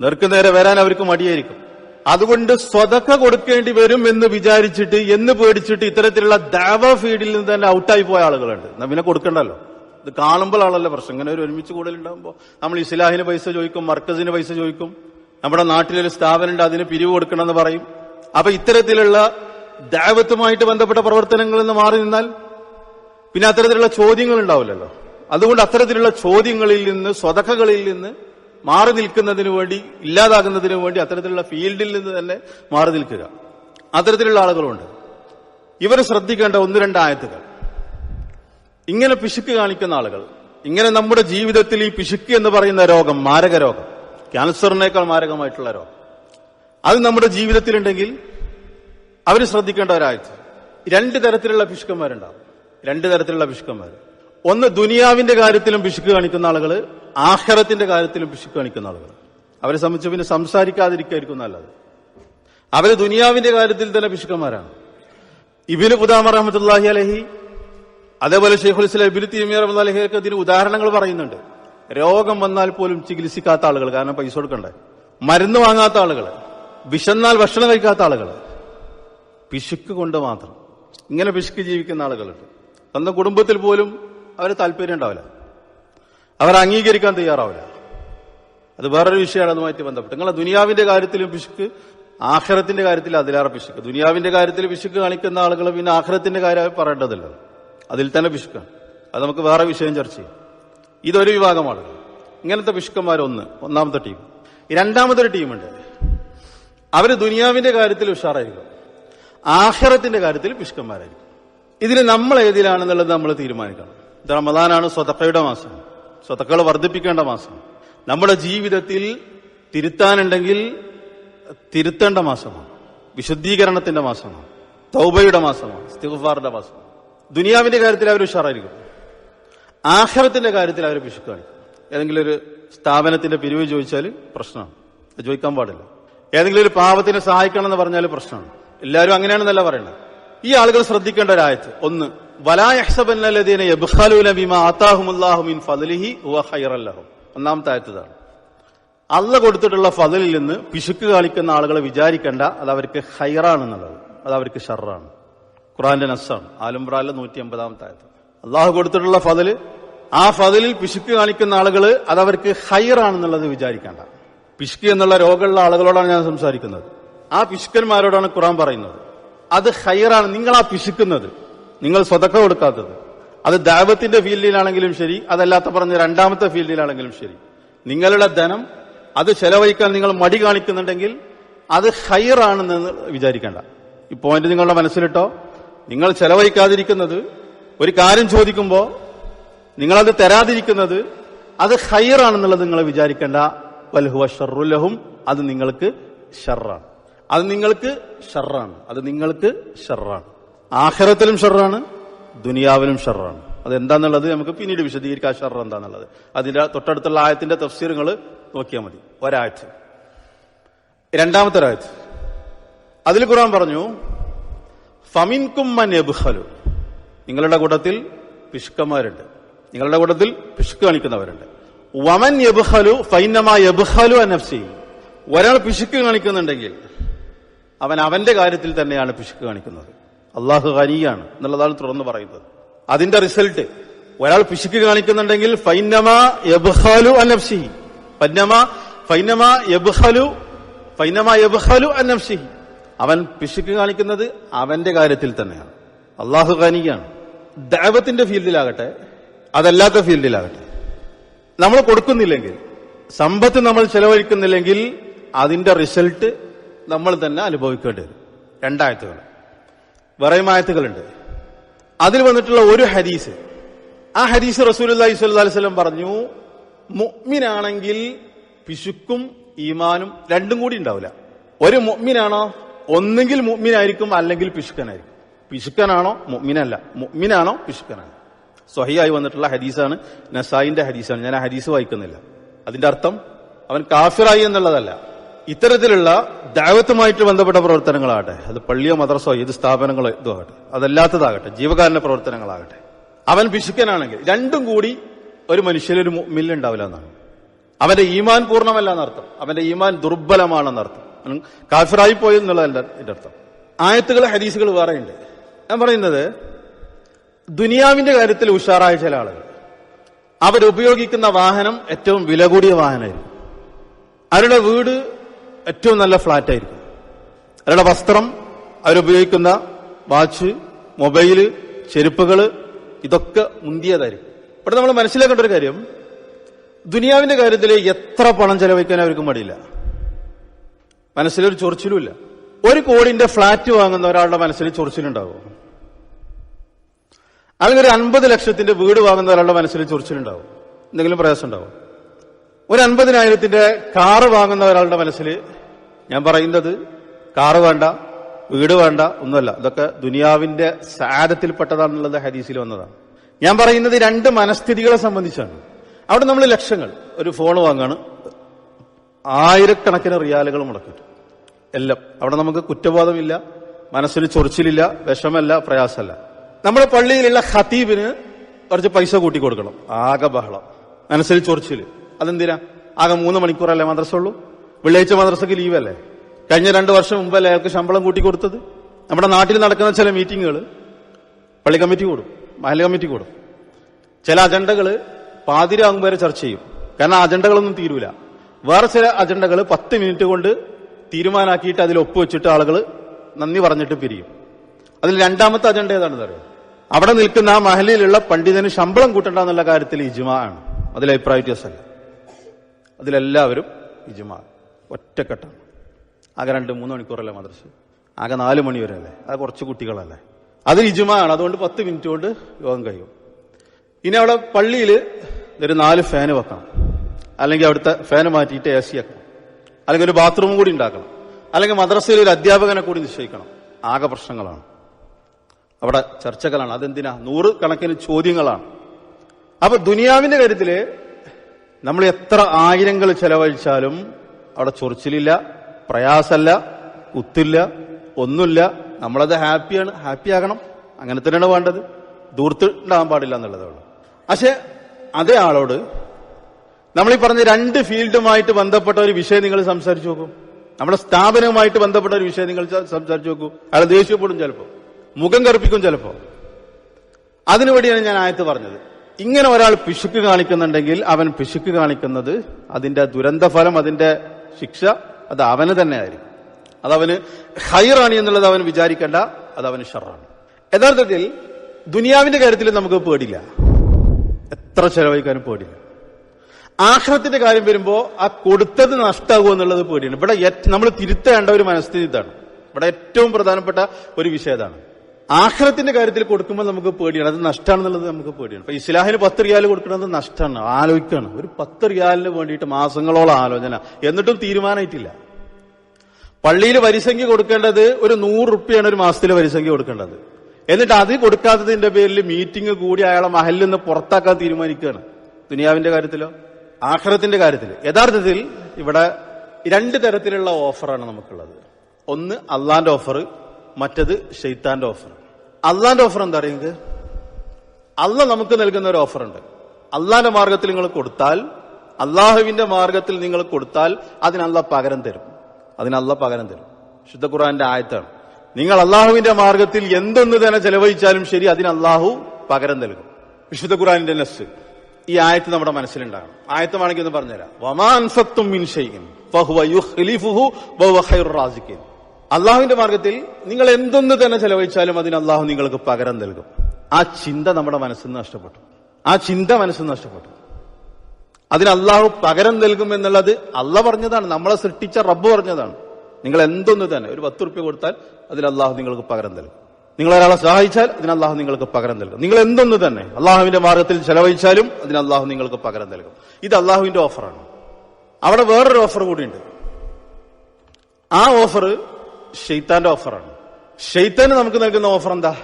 നേർക്ക് നേരെ വരാൻ അവർക്ക് മടിയായിരിക്കും. അതുകൊണ്ട് സ്വതക്ക കൊടുക്കേണ്ടി വരും എന്ന് വിചാരിച്ചിട്ട് എന്ന് പേടിച്ചിട്ട് ഇത്തരത്തിലുള്ള ദാവ ഫീഡിൽ നിന്ന് തന്നെ ഔട്ടായി പോയ ആളുകളുണ്ട്. എന്നാ പിന്നെ കൊടുക്കണ്ടല്ലോ. ഇത് കാണുമ്പോഴാണല്ലോ പ്രശ്നം. ഇങ്ങനെ ഒരു ഒരുമിച്ച് കൂടുതലുണ്ടാകുമ്പോൾ നമ്മൾ ഇസ്ലാഹിന് പൈസ ചോദിക്കും മർക്കസിന് പൈസ ചോദിക്കും. നമ്മുടെ നാട്ടിലൊരു സ്ഥാപനമുണ്ട് അതിന് പിരിവ് കൊടുക്കണമെന്ന് പറയും. അപ്പൊ ഇത്തരത്തിലുള്ള ദാവത്തുമായിട്ട് ബന്ധപ്പെട്ട പ്രവർത്തനങ്ങളിൽ നിന്ന് മാറി നിന്നാൽ പിന്നെ അത്തരത്തിലുള്ള ചോദ്യങ്ങൾ ഉണ്ടാവില്ലല്ലോ. അതുകൊണ്ട് അത്തരത്തിലുള്ള ചോദ്യങ്ങളിൽ നിന്ന് സ്വതക്കകളിൽ നിന്ന് മാറി നിൽക്കുന്നതിന് വേണ്ടി ഇല്ലാതാകുന്നതിന് വേണ്ടി അത്തരത്തിലുള്ള ഫീൽഡിൽ നിന്ന് തന്നെ മാറി നിൽക്കുക. അത്തരത്തിലുള്ള ആളുകളുണ്ട്. ഇവർ ശ്രദ്ധിക്കേണ്ട ഒന്ന് രണ്ട് ആയത്തുകൾ. ഇങ്ങനെ പിശുക്ക് കാണിക്കുന്ന ആളുകൾ ഇങ്ങനെ നമ്മുടെ ജീവിതത്തിൽ ഈ പിശുക്ക് എന്ന് പറയുന്ന രോഗം മാരക രോഗം ക്യാൻസറിനേക്കാൾ മാരകമായിട്ടുള്ള രോഗം. അത് നമ്മുടെ ജീവിതത്തിലുണ്ടെങ്കിൽ അവർ ശ്രദ്ധിക്കേണ്ട ഒരാഴ്ച രണ്ട് തരത്തിലുള്ള പിശുക്കന്മാരുണ്ടാവും. രണ്ട് തരത്തിലുള്ള പിശുക്കന്മാർ ഒന്ന് ദുനിയാവിന്റെ കാര്യത്തിലും പിശുക്ക് കാണിക്കുന്ന ആളുകൾ ആഹ്റത്തിന്റെ കാര്യത്തിലും പിശുക്ക് കാണിക്കുന്ന ആളുകൾ. അവരെ സംബന്ധിച്ച് പിന്നെ സംസാരിക്കാതിരിക്കായിരിക്കും നല്ലത്. അവർ ദുനിയാവിന്റെ കാര്യത്തിൽ തന്നെ പിശുക്കന്മാരാണ്. ഇബിന് പുദാമ റഹമത്തുല്ലാഹി അലഹി അതേപോലെ ഷെയ്ഖുൽ ഇസ്ലാം ഇബിന് റഹ്മത്ത് അലഹിയൊക്കെ ഇതിന് ഉദാഹരണങ്ങൾ പറയുന്നുണ്ട്. രോഗം വന്നാൽ പോലും ചികിത്സിക്കാത്ത ആളുകൾ കാരണം പൈസ കൊടുക്കണ്ടേ? മരുന്ന് വാങ്ങാത്ത ആളുകൾ വിശന്നാൽ ഭക്ഷണം കഴിക്കാത്ത ആളുകൾ പിശുക്ക് കൊണ്ട് മാത്രം. ഇങ്ങനെ പിശുക്ക് ജീവിക്കുന്ന ആളുകളുണ്ട്. സ്വന്തം കുടുംബത്തിൽ പോലും അവർ താല്പര്യം ഉണ്ടാവില്ല. അവർ അംഗീകരിക്കാൻ തയ്യാറാവില്ല. അത് വേറൊരു വിഷയമാണ് അതുമായിട്ട് ബന്ധപ്പെട്ട്. നിങ്ങളെ ദുനിയാവിന്റെ കാര്യത്തിലും പിശുക്ക് ആഖിറത്തിന്റെ കാര്യത്തിൽ അതിലേറെ പിശുക്ക്. ദുനിയാവിന്റെ കാര്യത്തിൽ പിശുക്ക് കാണിക്കുന്ന ആളുകൾ പിന്നെ ആഖിറത്തിന്റെ കാര്യം പറയേണ്ടതില്ല. അതിൽ തന്നെ പിശുക്കാണ്. അത് നമുക്ക് വേറെ വിഷയം ചർച്ച ചെയ്യാം. ഇതൊരു വിഭാഗമാണ് ഇങ്ങനത്തെ പിശുക്കന്മാർ ഒന്ന് ഒന്നാമത്തെ ടീം. രണ്ടാമതൊരു ടീമുണ്ട്. അവർ ദുനിയാവിന്റെ കാര്യത്തിൽ ഉഷാറായിരിക്കും. ആഖിറത്തിന്റെ കാര്യത്തിൽ പിശുക്കന്മാരായിരിക്കും. ഇതിന് നമ്മൾ ഏതിലാണെന്നുള്ളത് നമ്മൾ തീരുമാനിക്കണം. റമദാനാണ് സ്വതക്കയുടെ മാസം. സ്വതക്കൾ വർദ്ധിപ്പിക്കേണ്ട മാസം. നമ്മുടെ ജീവിതത്തിൽ തിരുത്താനുണ്ടെങ്കിൽ തിരുത്തേണ്ട മാസമാണ്. വിശുദ്ധീകരണത്തിന്റെ മാസമാണ്. തൗബയുടെ മാസമാണ്. സ്തിഫാറിന്റെ മാസമാണ്. ദുനിയാവിന്റെ കാര്യത്തിൽ അവർ ഉഷാറായിരിക്കും. ആഹാരത്തിന്റെ കാര്യത്തിൽ അവർ പിശുക്കാണിക്കും ഏതെങ്കിലും ഒരു സ്ഥാപനത്തിന്റെ പിരിവ് ചോദിച്ചാൽ പ്രശ്നമാണ്. ചോദിക്കാൻ പാടില്ല. ഏതെങ്കിലും ഒരു പാവത്തിനെ സഹായിക്കണം എന്ന് പറഞ്ഞാൽ പ്രശ്നമാണ്. എല്ലാവരും അങ്ങനെയാണെന്നല്ല പറയണത്. ഈ ആളുകൾ ശ്രദ്ധിക്കേണ്ട ഒരായത് ഒന്ന് വലായഹ്സബന്നല്ലദീന യബ്ഖലൂന ബിമാ മിൻ വ ഒന്നാമത്തെ ആയത്തതാണ് അള്ള കൊടുത്തിട്ടുള്ള ഫതിലിൽ നിന്ന് പിശുക്ക് കാണിക്കുന്ന ആളുകളെ വിചാരിക്കേണ്ട. അത് അവർക്ക് ഹൈറാണെന്നുള്ളത് അത് അവർക്ക് ഷർറാണ്. ഖുറാന്റെ നസ്സാണ്. ആലുംബ്രാലിലെ നൂറ്റി അമ്പതാമത്തെ ആയത്ത്. അള്ളാഹു കൊടുത്തിട്ടുള്ള ഫതിൽ ആ ഫതിലിൽ പിശുക്ക് കാണിക്കുന്ന ആളുകൾ അത് അവർക്ക് ഹൈറാണെന്നുള്ളത് വിചാരിക്കേണ്ട. പിശുക്ക് എന്നുള്ള രോഗമുള്ള ആളുകളോടാണ് ഞാൻ സംസാരിക്കുന്നത്. ആ പിശുക്കന്മാരോടാണ് ഖുറാൻ പറയുന്നത്. അത് ഹൈറാണ് നിങ്ങൾ ആ പിശുക്കുന്നത്. നിങ്ങൾ സ്വതക്ക കൊടുക്കാത്തത്. അത് ദാവത്തിന്റെ ഫീൽഡിലാണെങ്കിലും ശരി അതല്ലാത്ത പറഞ്ഞ രണ്ടാമത്തെ ഫീൽഡിലാണെങ്കിലും ശരി. നിങ്ങളുടെ ധനം അത് ചെലവഴിക്കാൻ നിങ്ങൾ മടി കാണിക്കുന്നുണ്ടെങ്കിൽ അത് ഹൈറാണെന്ന് വിചാരിക്കേണ്ട. ഈ പോയിന്റ് നിങ്ങളുടെ മനസ്സിലിട്ടോ? നിങ്ങൾ ചെലവഴിക്കാതിരിക്കുന്നത് ഒരു കാര്യം ചോദിക്കുമ്പോൾ നിങ്ങളത് തരാതിരിക്കുന്നത് അത് ഹൈറാണെന്നുള്ളത് നിങ്ങൾ വിചാരിക്കേണ്ട. വൽഹുവ ഷറുലഹും അത് നിങ്ങൾക്ക് ഷർറാണ്. അത് നിങ്ങൾക്ക് ഷെറാണ്. അത് നിങ്ങൾക്ക് ഷെറാണ്. ആഖിറത്തിലും ഷെറാണ് ദുനിയാവിലും ഷർറാണ് അതെന്താന്നുള്ളത് നമുക്ക് പിന്നീട് വിശദീകരിക്കാം. ഷെറർ എന്താന്നുള്ളത്. അതിന്റെ തൊട്ടടുത്തുള്ള ആയത്തിന്റെ തഫ്സീറുകൾ നോക്കിയാൽ മതി. ഒരാഴ്ച രണ്ടാമത്തെ ഒരാഴ്ച അതിൽ ഖുർആൻ പറഞ്ഞു ഫമിൻകും മൻ യബ്ഖലു. നിങ്ങളുടെ കൂട്ടത്തിൽ പിശുക്കന്മാരുണ്ട്. നിങ്ങളുടെ കൂട്ടത്തിൽ പിശുക്ക് കാണിക്കുന്നവരുണ്ട്. വമൻ യബ്ഖലു ഫൈനമ യബ്ഖലു അനഫ്സി ഒരാൾ പിശുക്ക് കാണിക്കുന്നുണ്ടെങ്കിൽ അവൻ അവന്റെ കാര്യത്തിൽ തന്നെയാണ് പിശുക്ക് കാണിക്കുന്നത്. അള്ളാഹു ഹനിയാണ് എന്നുള്ളതാണ് തുറന്നു പറയുന്നത്. അതിന്റെ റിസൾട്ട് ഒരാൾ പിശുക്ക് കാണിക്കുന്നുണ്ടെങ്കിൽ ഫൈനമ ഫൈനമാ ഫൈനമ അവൻ പിശുക്ക് കാണിക്കുന്നത് അവന്റെ കാര്യത്തിൽ തന്നെയാണ്. അള്ളാഹു ഖാനിയാണ്. ദൈവത്തിന്റെ ഫീൽഡിലാകട്ടെ അതല്ലാത്ത ഫീൽഡിലാകട്ടെ നമ്മൾ കൊടുക്കുന്നില്ലെങ്കിൽ സമ്പത്ത് നമ്മൾ ചെലവഴിക്കുന്നില്ലെങ്കിൽ അതിന്റെ റിസൾട്ട് നമ്മൾ തന്നെ അനുഭവിക്കേണ്ടി വരും. രണ്ടായത്തുകൾ. വേറെയും അതിൽ വന്നിട്ടുള്ള ഒരു ഹദീസ്. ആ ഹദീസ് റസൂലി സ്വല്ലി വസ്ലം പറഞ്ഞു മുഅ്മിനാണെങ്കിൽ പിശുക്കും ഈമാനും രണ്ടും കൂടി ഉണ്ടാവില്ല. ഒരു മുഅ്മിനാണോ? ഒന്നുകിൽ മുഅ്മിനായിരിക്കും അല്ലെങ്കിൽ പിശുക്കനായിരിക്കും. പിശുക്കനാണോ? മുഅ്മിനല്ല. മുഅ്മിനാണോ? പിശുക്കനാണ്. സ്വഹിയായി വന്നിട്ടുള്ള ഹദീസാണ് നസായിന്റെ ഹദീസാണ്. ഞാൻ ആ ഹദീസ് വായിക്കുന്നില്ല. അതിന്റെ അർത്ഥം അവൻ കാഫിറായി എന്നുള്ളതല്ല. ഇത്തരത്തിലുള്ള ദൈവത്തുമായിട്ട് ബന്ധപ്പെട്ട പ്രവർത്തനങ്ങളാകട്ടെ അത് പള്ളിയോ മദ്രസോ ഏത് സ്ഥാപനങ്ങളോ ഇതോ ആകട്ടെ അതല്ലാത്തതാകട്ടെ ജീവകാരുണ്യ പ്രവർത്തനങ്ങളാകട്ടെ അവൻ പിശുക്കനാണെങ്കിൽ രണ്ടും കൂടി ഒരു മനുഷ്യനൊരു മില്ലുണ്ടാവില്ല എന്നാണ്. അവന്റെ ഈമാൻ പൂർണമല്ല എന്നർത്ഥം. അവന്റെ ഈമാൻ ദുർബലമാണെന്നർത്ഥം കാഫിറായി പോയി എന്നുള്ളതല്ല എന്റെ അർത്ഥം. ആയത്തുകൾ ഹദീസുകൾ വേറെയുണ്ട്. ഞാൻ പറയുന്നത് ദുനിയാവിന്റെ കാര്യത്തിൽ ഉഷാറായ ചില ആളുകൾ. അവരുപയോഗിക്കുന്ന വാഹനം ഏറ്റവും വില കൂടിയ വാഹനമായിരുന്നു. അവരുടെ വീട് ഏറ്റവും നല്ല ഫ്ലാറ്റ് ആയിരിക്കും. അവരുടെ വസ്ത്രം അവരുപയോഗിക്കുന്ന വാച്ച് മൊബൈൽ ചെരുപ്പുകൾ ഇതൊക്കെ മുന്തിയതായിരിക്കും. ഇവിടെ നമ്മൾ മനസ്സിലാക്കേണ്ട ഒരു കാര്യം ദുനിയാവിന്റെ കാര്യത്തിൽ എത്ര പണം ചെലവഴിക്കാൻ അവർക്ക് മടിയില്ല. മനസ്സിലൊരു ചൊറിച്ചിലുമില്ല. ഒരു കോടിന്റെ ഫ്ലാറ്റ് വാങ്ങുന്ന ഒരാളുടെ മനസ്സിൽ ചൊറിച്ചിലുണ്ടാവും? അല്ലെങ്കിൽ ഒരു അൻപത് ലക്ഷത്തിന്റെ വീട് വാങ്ങുന്ന ഒരാളുടെ മനസ്സിൽ ചൊറിച്ചിലുണ്ടാവും? എന്തെങ്കിലും പ്രയാസം ഉണ്ടാവും ഒരു അൻപതിനായിരത്തിന്റെ കാറ് വാങ്ങുന്ന ഒരാളുടെ മനസ്സിൽ ഞാൻ പറയുന്നത് കാറ് വേണ്ട വീട് വേണ്ട ഒന്നുമല്ല. ഇതൊക്കെ ദുനിയാവിന്റെ സാരത്തിൽപ്പെട്ടതാണെന്നുള്ളത് ഹദീസിൽ വന്നതാണ്. ഞാൻ പറയുന്നത് രണ്ട് മനസ്ഥിതികളെ സംബന്ധിച്ചാണ്. അവിടെ നമ്മൾ ലക്ഷങ്ങൾ. ഒരു ഫോൺ വാങ്ങാണ്. ആയിരക്കണക്കിന് റിയാലുകൾ മുടക്കും എല്ലാം. അവിടെ നമുക്ക് കുറ്റബോധമില്ല മനസ്സിന് ചൊറിച്ചിലില്ല വിഷമല്ല പ്രയാസമല്ല നമ്മുടെ പള്ളിയിലുള്ള ഖത്തീബിന് കുറച്ച് പൈസ കൂട്ടി കൊടുക്കണം ആകെ ബഹളം. മനസ്സിൽ ചൊറിച്ചിൽ. അതെന്തിനാ? ആകെ മൂന്ന് മണിക്കൂറല്ലേ മദ്രസ ഉള്ളൂ വെള്ളിയാഴ്ച മദ്രസക്ക് ലീവല്ലേ? കഴിഞ്ഞ രണ്ട് വർഷം മുമ്പല്ലേ അയാൾക്ക് ശമ്പളം കൂട്ടി കൊടുത്തത്? നമ്മുടെ നാട്ടിൽ നടക്കുന്ന ചില മീറ്റിങ്ങുകൾ പള്ളി കമ്മിറ്റി കൂടും മഹല കമ്മിറ്റി കൂടും. ചില അജണ്ടകൾ പാതിരാകുമ്പോൾ വരെ ചർച്ച ചെയ്യും. കാരണം അജണ്ടകളൊന്നും തീരൂല. വേറെ ചില അജണ്ടകൾ പത്ത് മിനിറ്റ് കൊണ്ട് തീരുമാനാക്കിയിട്ട് അതിൽ ഒപ്പുവെച്ചിട്ട് ആളുകൾ നന്ദി പറഞ്ഞിട്ട് പിരിയും. അതിൽ രണ്ടാമത്തെ അജണ്ട ഏതാണെന്ന് അറിയാം? അവിടെ നിൽക്കുന്ന ആ മഹലിലുള്ള പണ്ഡിതന് ശമ്പളം കൂട്ടണ്ട എന്നുള്ള കാര്യത്തിൽ ഇജുമാണ് അതിൽ അഭിപ്രായ വ്യത്യാസമല്ല. അതിലെല്ലാവരും ഇജുമാ. ഒറ്റക്കെട്ടാണ്. ആകെ രണ്ട് മൂന്ന് മണിക്കൂറല്ലേ മദ്രസ? ആകെ നാല് മണി അല്ലേ അത് കുറച്ച് കുട്ടികളല്ലേ? അത് ഇജുമാ ആണ് അതുകൊണ്ട് പത്ത് മിനിറ്റ് കൊണ്ട് യോഗം കഴിയും. ഇനി അവിടെ പള്ളിയിൽ ഒരു നാല് ഫാന് വെക്കണം. അല്ലെങ്കിൽ അവിടുത്തെ ഫാന് മാറ്റിയിട്ട് എ സി ആക്കണം അല്ലെങ്കിൽ ഒരു ബാത്റൂം കൂടി ഉണ്ടാക്കണം. അല്ലെങ്കിൽ മദ്രസയിൽ ഒരു അധ്യാപകനെ കൂടി നിശ്ചയിക്കണം. ആകെ പ്രശ്നങ്ങളാണ്. അവിടെ ചർച്ചകളാണ്. അതെന്തിനാ? നൂറ് കണക്കിന് ചോദ്യങ്ങളാണ്. അപ്പൊ ദുനിയാവിന്റെ കാര്യത്തിൽ നമ്മൾ എത്ര ആയിരങ്ങൾ ചെലവഴിച്ചാലും അവിടെ ചൊറിച്ചിലില്ല പ്രയാസമല്ല കുത്തില്ല ഒന്നുമില്ല. നമ്മളത് ഹാപ്പിയാണ് ഹാപ്പി ആകണം. അങ്ങനെ തന്നെയാണ് വേണ്ടത്. ദൂർത്ത് ഉണ്ടാകാൻ പാടില്ല എന്നുള്ളതേ ഉള്ളൂ. പക്ഷെ അതേ ആളോട് നമ്മൾ ഈ പറഞ്ഞ രണ്ട് ഫീൽഡുമായിട്ട് ബന്ധപ്പെട്ട ഒരു വിഷയം നിങ്ങൾ സംസാരിച്ചു നോക്കൂ. നമ്മുടെ സ്ഥാപനവുമായിട്ട് ബന്ധപ്പെട്ട ഒരു വിഷയം നിങ്ങൾ സംസാരിച്ചു നോക്കൂ. അയാൾ ദേഷ്യപ്പെടും ചിലപ്പോൾ മുഖം കറുപ്പിക്കും ചിലപ്പോ. അതിനുവേണ്ടിയാണ് ഞാൻ ആയത്ത് പറഞ്ഞത്. ഇങ്ങനെ ഒരാൾ പിശുക്ക് കാണിക്കുന്നുണ്ടെങ്കിൽ അവൻ പിശുക്ക് കാണിക്കുന്നത് അതിന്റെ ദുരന്തഫലം അതിന്റെ ശിക്ഷ അത് അവന് തന്നെ ആയിരിക്കും അതവന് ഹൈറാണ് എന്നുള്ളത് അവൻ വിചാരിക്കേണ്ട അത് അവന് ഷറാണ്. യഥാർത്ഥത്തിൽ ദുനിയാവിന്റെ കാര്യത്തിൽ നമുക്ക് പേടില്ല എത്ര ചെലവഴിക്കാനും പേടില്ല ആഹ്റത്തിന്റെ കാര്യം വരുമ്പോ ആ കൊടുത്തത് നഷ്ടാകുമോ എന്നുള്ളത് പേടിയാണ്. ഇവിടെ നമ്മൾ തിരുത്തേണ്ട ഒരു മനസ്ഥിതി ഇതാണ്. ഇവിടെ ഏറ്റവും പ്രധാനപ്പെട്ട ഒരു വിഷയം ഇതാണ് ആഹ്റത്തിന്റെ കാര്യത്തിൽ കൊടുക്കുമ്പോൾ നമുക്ക് പേടിയാണ്. അത് നഷ്ടമാണെന്നുള്ളത് നമുക്ക് പേടിയാണ്. ഇപ്പൊ ഇസ്ലാഹിന് പത്ത് റിയാൽ കൊടുക്കുന്നത് നഷ്ടമാണ്. ആലോചിക്കുകയാണ് ഒരു പത്ത് റിയാലിന് വേണ്ടിയിട്ട് മാസങ്ങളോളം ആലോചന. എന്നിട്ടും തീരുമാനമായിട്ടില്ല പള്ളിയിൽ വരിസംഖ്യ കൊടുക്കേണ്ടത് ഒരു നൂറ് റുപ്യാണ് ഒരു മാസത്തിൽ വരിസംഖ്യ കൊടുക്കേണ്ടത്. എന്നിട്ട് അത് കൊടുക്കാത്തതിന്റെ പേരിൽ മീറ്റിംഗ് കൂടി അയാളെ മഹലിൽ നിന്ന് പുറത്താക്കാൻ തീരുമാനിക്കുകയാണ്. ദുനിയാവിന്റെ കാര്യത്തിലോ? ആഖിറത്തിന്റെ കാര്യത്തിൽ യഥാർത്ഥത്തിൽ ഇവിടെ രണ്ട് തരത്തിലുള്ള ഓഫറാണ് നമുക്കുള്ളത്. ഒന്ന് അള്ളാന്റെ ഓഫർ മറ്റത് ഷെയ്ത്താന്റെ ഓഫർ അള്ളാന്റെ ഓഫർ എന്താ അറിയുന്നത് അല്ല നമുക്ക് നൽകുന്ന ഒരു ഓഫറുണ്ട്. അള്ളാന്റെ മാർഗത്തിൽ നിങ്ങൾ കൊടുത്താൽ അള്ളാഹുവിന്റെ മാർഗത്തിൽ നിങ്ങൾ കൊടുത്താൽ അതിനല്ല പകരം തരും. അതിനല്ല പകരം തരും. ശുദ്ധ ഖുറാന്റെ ആയത്താണ്. നിങ്ങൾ അള്ളാഹുവിന്റെ മാർഗത്തിൽ എന്തൊന്ന് തന്നെ ചെലവഴിച്ചാലും ശരി അതിന് അള്ളാഹു പകരം നൽകും. വിശുദ്ധ ഖുറാനിന്റെ നെസ്. ഈ ആയത്ത് നമ്മുടെ മനസ്സിലുണ്ടാകണം. ആയത്തമാണെങ്കിൽ ഒന്ന് പറഞ്ഞുതരാം. വമാൻഫത്തും മിൻ ഷൈഇൻ അള്ളാഹുവിന്റെ മാർഗത്തിൽ നിങ്ങൾ എന്തൊന്ന് തന്നെ ചെലവഴിച്ചാലും അതിന് അള്ളാഹു നിങ്ങൾക്ക് പകരം നൽകും. ആ ചിന്ത നമ്മുടെ മനസ്സിൽ നിന്ന് നഷ്ടപ്പെട്ടു. ആ ചിന്ത മനസ്സിൽ നഷ്ടപ്പെട്ടു. അതിന് അള്ളാഹു പകരം നൽകും എന്നുള്ളത് അല്ല പറഞ്ഞതാണ്. നമ്മളെ സൃഷ്ടിച്ച റബ്ബ് പറഞ്ഞതാണ്. നിങ്ങൾ എന്തൊന്ന് തന്നെ ഒരു പത്ത് റുപ്യ കൊടുത്താൽ അതിൽ അള്ളാഹു നിങ്ങൾക്ക് പകരം നൽകും. നിങ്ങൾ ഒരാളെ സഹായിച്ചാൽ അതിന് അള്ളാഹു നിങ്ങൾക്ക് പകരം നൽകും. നിങ്ങൾ എന്തൊന്ന് തന്നെ അള്ളാഹുവിന്റെ മാർഗത്തിൽ ചെലവഴിച്ചാലും അതിന് അള്ളാഹു നിങ്ങൾക്ക് പകരം നൽകും. ഇത് അള്ളാഹുവിന്റെ ഓഫറാണ്. അവിടെ വേറൊരു ഓഫർ കൂടിയുണ്ട്. ആ ഓഫർ ഷെയ്ത്താന്റെ ഓഫറാണ്. ഷെയ്ത്താന് നമുക്ക് നൽകുന്ന ഓഫർ എന്താ?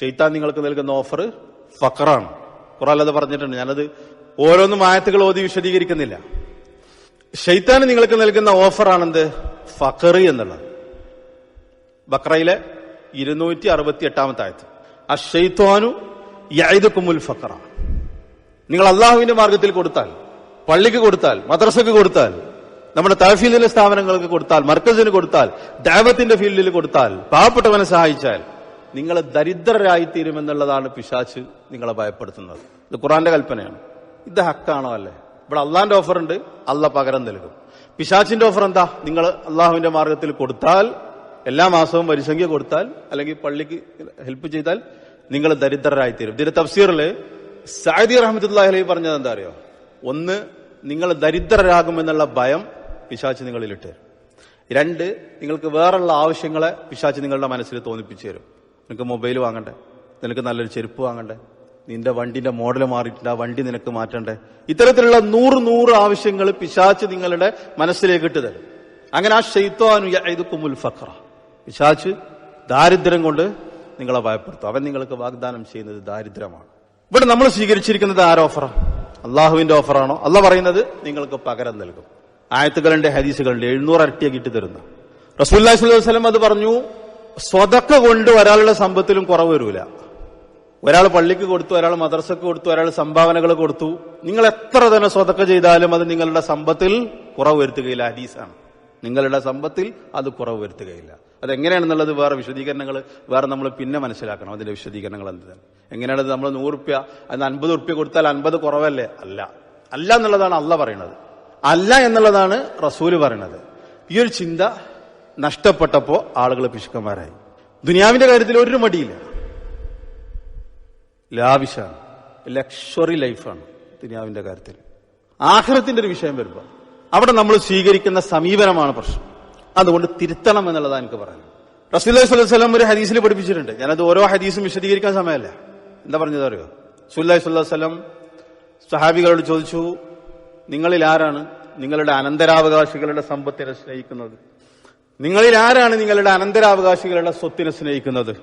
ഷെയ്ത്താൻ നിങ്ങൾക്ക് നൽകുന്ന ഓഫർ ഫക്കറാണ് ഖുറാൻ അത് പറഞ്ഞിട്ടുണ്ട്. ഞാനത് ഓരോന്നും ആയത്തുകൾ ഓതി വിശദീകരിക്കുന്നില്ല. ഷെയ്ത്താന് നിങ്ങൾക്ക് നൽകുന്ന ഓഫറാണെന്ത്? ഫക്കർ എന്നുള്ളത്. ബക്രയിലെ ഇരുന്നൂറ്റി അറുപത്തി എട്ടാമത്തെ ആയത്ത്. ഷെയ്ത്വാനു യൈദുക്കുമുൽ ഫക്കറ നിങ്ങൾ അള്ളാഹുവിന്റെ മാർഗത്തിൽ കൊടുത്താൽ പള്ളിക്ക് കൊടുത്താൽ മദ്രസക്ക് കൊടുത്താൽ നമ്മുടെ തഹഫീലിലെ സ്ഥാപനങ്ങൾക്ക് കൊടുത്താൽ മർക്കസിന് കൊടുത്താൽ ദൈവത്തിന്റെ ഫീൽഡിൽ കൊടുത്താൽ പാവപ്പെട്ടവനെ സഹായിച്ചാൽ നിങ്ങൾ ദരിദ്രരായി ദരിദ്രരായിത്തീരുമെന്നുള്ളതാണ് പിശാച്ച് നിങ്ങളെ ഭയപ്പെടുത്തുന്നത്. ഇത് ഖുറാന്റെ കൽപ്പനയാണ്. ഇത് ഹക്കാണോ അല്ലേ? ഇവിടെ അള്ളാന്റെ ഓഫർ ഉണ്ട് അല്ല പകരം നൽകും. പിശാച്ചിന്റെ ഓഫർ എന്താ? നിങ്ങൾ അള്ളാഹുവിന്റെ മാർഗത്തിൽ കൊടുത്താൽ എല്ലാ മാസവും വരിസംഖ്യ കൊടുത്താൽ അല്ലെങ്കിൽ പള്ളിക്ക് ഹെൽപ്പ് ചെയ്താൽ നിങ്ങൾ ദരിദ്രരായി ദരിദ്രരായിത്തീരും. ഇതിന്റെ തഫ്സീറിൽ സായദി റഹ്മത്തുല്ലാഹി പറഞ്ഞത് എന്താ അറിയോ? ഒന്ന് നിങ്ങൾ ദരിദ്രരാകുമെന്നുള്ള ഭയം പിശാച്ച് നിങ്ങളിലിട്ട്. തരും രണ്ട് നിങ്ങൾക്ക് വേറുള്ള ആവശ്യങ്ങളെ പിശാച്ച് നിങ്ങളുടെ മനസ്സിൽ തോന്നിപ്പിച്ചു തരും. നിനക്ക് മൊബൈൽ വാങ്ങണ്ടേ? നിനക്ക് നല്ലൊരു ചെരുപ്പ് വാങ്ങണ്ടേ? നിന്റെ വണ്ടിന്റെ മോഡൽ മാറിയിട്ടുണ്ട്. വണ്ടി നിനക്ക് മാറ്റണ്ടേ? ഇത്തരത്തിലുള്ള നൂറ് നൂറ് ആവശ്യങ്ങൾ പിശാച്ച് നിങ്ങളുടെ മനസ്സിലേക്ക് ഇട്ട് തരും. അങ്ങനെ ആ ഷെയ്ത്തോനു യഅ്ദുക്കുമുൽ ഫഖറ. പിശാച്ച് ദാരിദ്ര്യം കൊണ്ട് നിങ്ങളെ ഭയപ്പെടുത്തും. അവൻ നിങ്ങൾക്ക് വാഗ്ദാനം ചെയ്യുന്നത് ദാരിദ്ര്യമാണ്. ഇവിടെ നമ്മൾ സ്വീകരിച്ചിരിക്കുന്നത് ആരോ ഓഫറാ. അള്ളാഹുവിന്റെ ഓഫറാണോ? അല്ല പറയുന്നത് നിങ്ങൾക്ക് പകരം നൽകും. ആയത്തുകളുണ്ട് ഹദീസുകളുണ്ട് എഴുന്നൂറ് അരട്ടിയാക്കി ഇട്ട് തരുന്ന. റസൂല്ലാ വസ്ലം അത് പറഞ്ഞു സ്വതക്ക കൊണ്ട് ഒരാളുടെ സമ്പത്തിലും കുറവ് വരൂല. ഒരാൾ പള്ളിക്ക് കൊടുത്തു ഒരാൾ മദ്രസക്ക് കൊടുത്തു ഒരാൾ സംഭാവനകൾ കൊടുത്തു. നിങ്ങൾ എത്ര തന്നെ സ്വതക്ക ചെയ്താലും അത് നിങ്ങളുടെ സമ്പത്തിൽ കുറവ് വരുത്തുകയില്ല ഹദീസാണ്. നിങ്ങളുടെ സമ്പത്തിൽ അത് കുറവ് വരുത്തുകയില്ല. അതെങ്ങനെയാണെന്നുള്ളത് വേറെ വിശദീകരണങ്ങൾ വേറെ നമ്മൾ പിന്നെ മനസ്സിലാക്കണം അതിന്റെ വിശദീകരണങ്ങൾ എന്ത് എങ്ങനെയാണ് നമ്മൾ നൂറുപ്യ അതിന് അൻപത് ഉറുപ്യ കൊടുത്താൽ അൻപത് കുറവല്ലേ? അല്ല. അല്ല എന്നുള്ളതാണ് അല്ല പറയുന്നത്. അല്ല എന്നുള്ളതാണ് റസൂൽ പറയണത് ഈ ഒരു ചിന്ത നഷ്ടപ്പെട്ടപ്പോ ആളുകൾ പിശുക്കന്മാരായി. ദുനിയാവിന്റെ കാര്യത്തിൽ ഒരു മടിയില്ല. ലാവിഷാണ്. ലക്ഷറി ലൈഫാണ് ദുനിയാവിന്റെ കാര്യത്തിൽ. ആഹ്റത്തിന്റെ ഒരു വിഷയം വരുമ്പോൾ അവിടെ നമ്മൾ സ്വീകരിക്കുന്ന സമീപനമാണ് പ്രശ്നം. അതുകൊണ്ട് തിരുത്തണം എന്നുള്ളതാണ് എനിക്ക് പറയുന്നത് റസൂല്ലി സ്വലം ഒരു ഹദീസിൽ പഠിപ്പിച്ചിട്ടുണ്ട്. ഞാനത് ഓരോ ഹദീസും വിശദീകരിക്കാൻ സമയമല്ല. എന്താ പറഞ്ഞത് അറിയോ? സുല്ലാഹി സ്വല്ലം സഹാബികളോട് ചോദിച്ചു നിങ്ങളിൽ ആരാണ് നിങ്ങളുടെ അനന്തരാവകാശികളുടെ സമ്പത്തിനെ സ്നേഹിക്കുന്നത്? നിങ്ങളിൽ ആരാണ് നിങ്ങളുടെ അനന്തരാവകാശികളുടെ സ്വത്തിനെ സ്നേഹിക്കുന്നത്?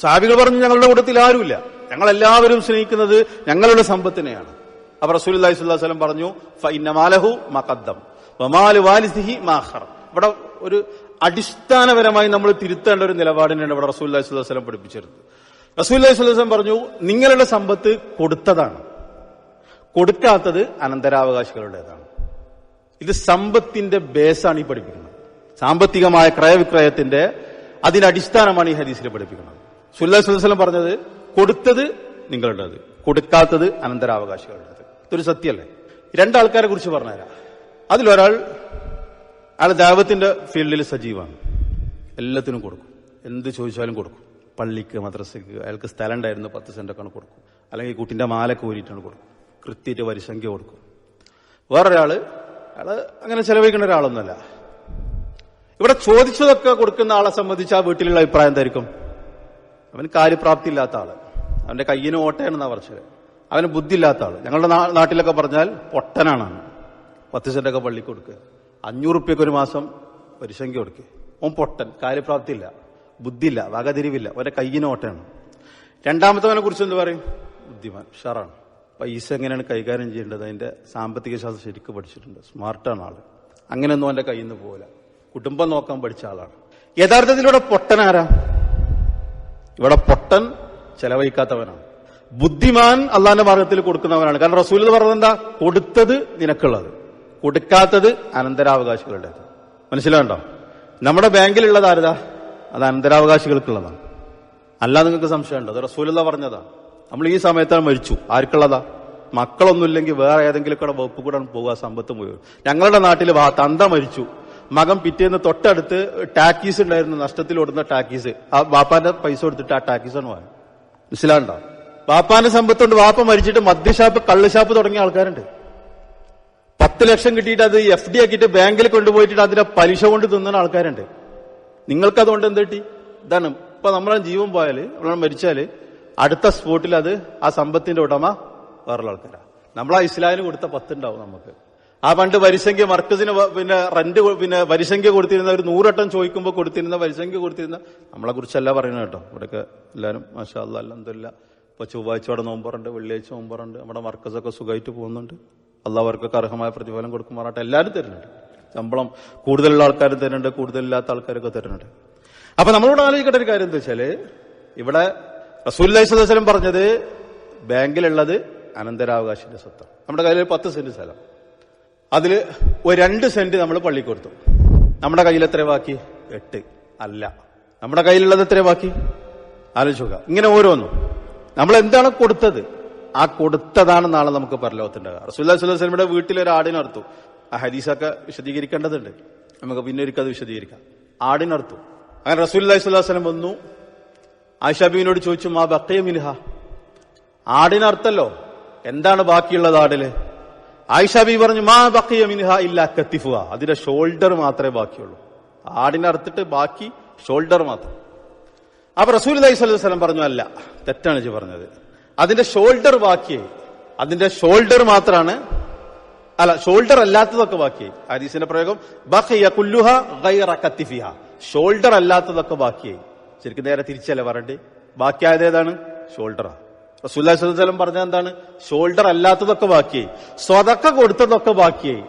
സാബികൾ പറഞ്ഞു ഞങ്ങളുടെ കൂട്ടത്തിൽ ആരുമില്ല. ഞങ്ങളെല്ലാവരും സ്നേഹിക്കുന്നത് ഞങ്ങളുടെ സമ്പത്തിനെയാണ്. അപ്പൊ റസൂലി സ്വല്ലം പറഞ്ഞു ഫൈനമാലഹു മഖദ്ദം വമാലു വാലിസിഹി മാഹർ ഇവിടെ ഒരു അടിസ്ഥാനപരമായി നമ്മൾ തിരുത്തേണ്ട ഒരു നിലപാടിനാണ് ഇവിടെ റസൂല്ലി സ്വല്ലം പഠിപ്പിച്ചിരുന്നത്. റസൂല്ലി സ്വല്ലം പറഞ്ഞു നിങ്ങളുടെ സമ്പത്ത് കൊടുത്തതാണ്. കൊടുക്കാത്തത് അനന്തരാവകാശികളുടേതാണ്. ഇത് സമ്പത്തിന്റെ ബേസാണ് ഈ പഠിപ്പിക്കുന്നത്. സാമ്പത്തികമായ ക്രയവിക്രയത്തിന്റെ അതിന്റെ അടിസ്ഥാനമാണ് ഈ ഹദീസിൽ പഠിപ്പിക്കുന്നത്. സുല്ലാസ്ലം പറഞ്ഞത് കൊടുത്തത് നിങ്ങളുടേത് കൊടുക്കാത്തത് അനന്തരാവകാശികളുടേത്. ഇതൊരു സത്യമല്ലേ രണ്ടാൾക്കാരെ കുറിച്ച് പറഞ്ഞുതരാം. അതിലൊരാൾ അയാൾ ദൈവത്തിന്റെ ഫീൽഡിൽ സജീവാണ് എല്ലാത്തിനും കൊടുക്കും. എന്ത് ചോദിച്ചാലും കൊടുക്കും. പള്ളിക്ക് മദ്രസയ്ക്ക് അയാൾക്ക് സ്ഥലം ഉണ്ടായിരുന്നു പത്ത് സെന്റൊക്കെയാണ് കൊടുക്കും. അല്ലെങ്കിൽ കുട്ടിന്റെ മാലൊക്കെ ഊരിയിട്ടാണ് കൊടുക്കും. കൃത്യമായിട്ട് വരിസംഖ്യ കൊടുക്കും. വേറൊരാൾ അയാൾ അങ്ങനെ ചെലവഴിക്കുന്ന ഒരാളൊന്നുമല്ല. ഇവിടെ ചോദിച്ചതൊക്കെ കൊടുക്കുന്ന ആളെ സംബന്ധിച്ച് ആ വീട്ടിലുള്ള അഭിപ്രായം എന്തായിരിക്കും? അവൻ കാര്യപ്രാപ്തി ഇല്ലാത്ത ആൾ. അവന്റെ കയ്യിന് ഓട്ടയാണെന്നാ പറഞ്ഞത് അവന് ബുദ്ധി ഇല്ലാത്ത ആൾ. ഞങ്ങളുടെ നാട്ടിലൊക്കെ പറഞ്ഞാൽ പൊട്ടനാണ്. പത്ത് സെന്റൊക്കെ പള്ളി കൊടുക്കുക. അഞ്ഞൂറ് റുപ്യക്ക് ഒരു മാസം പരിസംഖ്യ കൊടുക്കുക. ഓൻ പൊട്ടൻ കാര്യപ്രാപ്തി ഇല്ല ബുദ്ധിയില്ല വകതിരിവില്ല. അവന്റെ കയ്യിന് ഓട്ടയാണ്. രണ്ടാമത്തവനെ കുറിച്ച് എന്ത് പറയും? ബുദ്ധിമാൻ ഉഷാറാണ്. പൈസ എങ്ങനെയാണ് കൈകാര്യം ചെയ്യേണ്ടത്? അതിന്റെ സാമ്പത്തിക ശാസ്ത്രം ശരിക്കും പഠിച്ചിട്ടുണ്ട്. സ്മാർട്ടാണ് ആൾ. അങ്ങനെയൊന്നും അവന്റെ കയ്യിൽ നിന്ന് പോകില്ല കുടുംബം നോക്കാൻ പഠിച്ച ആളാണ്. യഥാർത്ഥത്തിൽ ഇവിടെ പൊട്ടനാരാ ഇവിടെ പൊട്ടൻ ചെലവഴിക്കാത്തവനാണ്. ബുദ്ധിമാൻ അള്ളാന്റെ മാർഗത്തിൽ കൊടുക്കുന്നവനാണ്. കാരണം റസൂൽ എന്ന് പറഞ്ഞത് എന്താ? കൊടുത്തത് നിനക്കുള്ളത്. കൊടുക്കാത്തത് അനന്തരാവകാശികളുടേത്. മനസ്സിലാകണ്ടോ നമ്മുടെ ബാങ്കിലുള്ളത് ആരുതാ? അത് അനന്തരാവകാശികൾക്കുള്ളതാണ്. അല്ല നിങ്ങൾക്ക് സംശയമുണ്ടോ? അത് റസൂലുള്ള പറഞ്ഞതാ. നമ്മൾ ഈ സമയത്താണ് മരിച്ചു. ആർക്കുള്ളതാ? മക്കളൊന്നുമില്ലെങ്കിൽ വേറെ ഏതെങ്കിലും കൂടെ വകുപ്പ് കൂടെ പോകുക സമ്പത്ത് മുഴുവൻ. ഞങ്ങളുടെ നാട്ടിൽ തന്ത മരിച്ചു. മകൻ പിറ്റേന്ന് തൊട്ടടുത്ത് ടാക്കീസ് ഉണ്ടായിരുന്നു നഷ്ടത്തിൽ ഓടുന്ന ടാക്കീസ്. ആ വാപ്പാന്റെ പൈസ കൊടുത്തിട്ട് ആ ടാക്കീസ് ആണ് വാങ്ങി. മനസ്സിലാണ്ടോ വാപ്പാന്റെ സമ്പത്തുണ്ട് വാപ്പ മരിച്ചിട്ട് മദ്യഷാപ്പ് കള്ളുഷാപ്പ് തുടങ്ങിയ ആൾക്കാരുണ്ട്. പത്ത് ലക്ഷം കിട്ടിയിട്ട് അത് എഫ് ഡി ആക്കിയിട്ട് ബാങ്കിൽ കൊണ്ടുപോയിട്ട് അതിന്റെ പലിശ കൊണ്ട് തിന്നുന്ന ആൾക്കാരുണ്ട്. നിങ്ങൾക്കതുകൊണ്ട് എന്ത് കിട്ടി? ഇതാണ്. ഇപ്പൊ നമ്മളെ ജീവൻ പോയാൽ നമ്മൾ മരിച്ചാൽ അടുത്ത സ്പോട്ടിൽ അത് ആ സമ്പത്തിന്റെ ഉടമ വേറുള്ള നമ്മൾ ആ ഇസ്ലാമിന് കൊടുത്ത പത്തുണ്ടാവും നമുക്ക്. ആ പണ്ട് വരിസംഖ്യ മർക്കസിന് പിന്നെ റെന്റ് പിന്നെ വരിസംഖ്യ കൊടുത്തിരുന്ന ഒരു നൂറട്ടം ചോദിക്കുമ്പോൾ കൊടുത്തിരുന്ന വരിസംഖ്യ കൊടുത്തിരുന്ന നമ്മളെ കുറിച്ചല്ല പറയുന്നത് കേട്ടോ. ഇവിടെയൊക്കെ എല്ലാവരും മാഷാ അല്ല അല്ലെന്നില്ല ഇപ്പൊ ചൊവ്വാഴ്ച അവിടെ നോമ്പറുണ്ട് വെള്ളിയാഴ്ച നോമ്പറുണ്ട്. നമ്മുടെ മർക്കസൊക്കെ സുഖമായിട്ട് പോകുന്നുണ്ട്. അള്ളാഹർക്കൊക്കെ അർഹമായ പ്രതിഫലം കൊടുക്കുമാറാട്ടെ എല്ലാവരും തരുന്നുണ്ട്. ശമ്പളം കൂടുതലുള്ള ആൾക്കാർ തരുന്നുണ്ട് കൂടുതലില്ലാത്ത ആൾക്കാരൊക്കെ തരുന്നുണ്ട്. അപ്പൊ നമ്മളോട് ആലോചിക്കേണ്ട ഒരു കാര്യം എന്താ വെച്ചാൽ ഇവിടെ റസൂല്ലി സ്വലം പറഞ്ഞത് ബാങ്കിലുള്ളത് അനന്തരാവകാശിന്റെ സ്വത്താണ്. നമ്മുടെ കയ്യിൽ പത്ത് സെന്റ് സ്ഥലം. അതിൽ ഒരു രണ്ട് സെന്റ് നമ്മൾ പള്ളി കൊടുത്തു. നമ്മുടെ കയ്യിൽ എത്ര ബാക്കി? എട്ട്. അല്ല. നമ്മുടെ കയ്യിലുള്ളത് എത്ര ബാക്കി? ആലോചിക്കുക ഇങ്ങനെ ഓരോന്നും. നമ്മൾ എന്താണ് കൊടുത്തത്? ആ കൊടുത്തതാണ് നാളെ നമുക്ക് പരലോകത്തുണ്ടാകുക റസൂല്ലാ സ്വലമിയുടെ വീട്ടിൽ ഒരു ആടിനർത്തു ആ ഹദീസൊക്കെ വിശദീകരിക്കേണ്ടതുണ്ട്. നമുക്ക് പിന്നെ ഒരിക്കൽ അത് വിശദീകരിക്കാം. ആടിനർത്തു അങ്ങനെ റസൂല്ലാ സ്വലം വന്നു. ആയിഷാബിനോട് ചോദിച്ചു മാ ബക്കയ മിൻഹ? ആടിനർത്ഥല്ലോ എന്താണ് ബാക്കിയുള്ളത് ആടിൽ? ആയിഷാബി പറഞ്ഞു മാ ബക്കയ മിൻഹ ഇല്ല കത്തിഫുക അതിന്റെ ഷോൾഡർ മാത്രമേ ബാക്കിയുള്ളൂ. ആടിനർത്തിട്ട് ബാക്കി ഷോൾഡർ മാത്രം. അപ്പൊ റസൂൽ അലൈഹി സ്വലം പറഞ്ഞു അല്ല തെറ്റാണ് ജി പറഞ്ഞത്. അതിന്റെ ഷോൾഡർ ബാക്കിയായി അതിന്റെ ഷോൾഡർ മാത്രമാണ് അല്ല ഷോൾഡർ അല്ലാത്തതൊക്കെ ബാക്കിയായി ഹദീസിന്റെ പ്രയോഗം ബഖിയ കുല്ലുഹ ഗൈറ കത്തിഫിഹ. ഷോൾഡർ അല്ലാത്തതൊക്കെ ബാക്കിയായി ശരിക്കും നേരെ തിരിച്ചല്ല പറയണ്ടേ ബാക്കിയായത് ഏതാണ്? ഷോൾഡറാ റസൂല്ലാ പറഞ്ഞ എന്താണ്? ഷോൾഡർ അല്ലാത്തതൊക്കെ ബാക്കിയായി സ്വതക്ക കൊടുത്തതൊക്കെ ബാക്കിയായി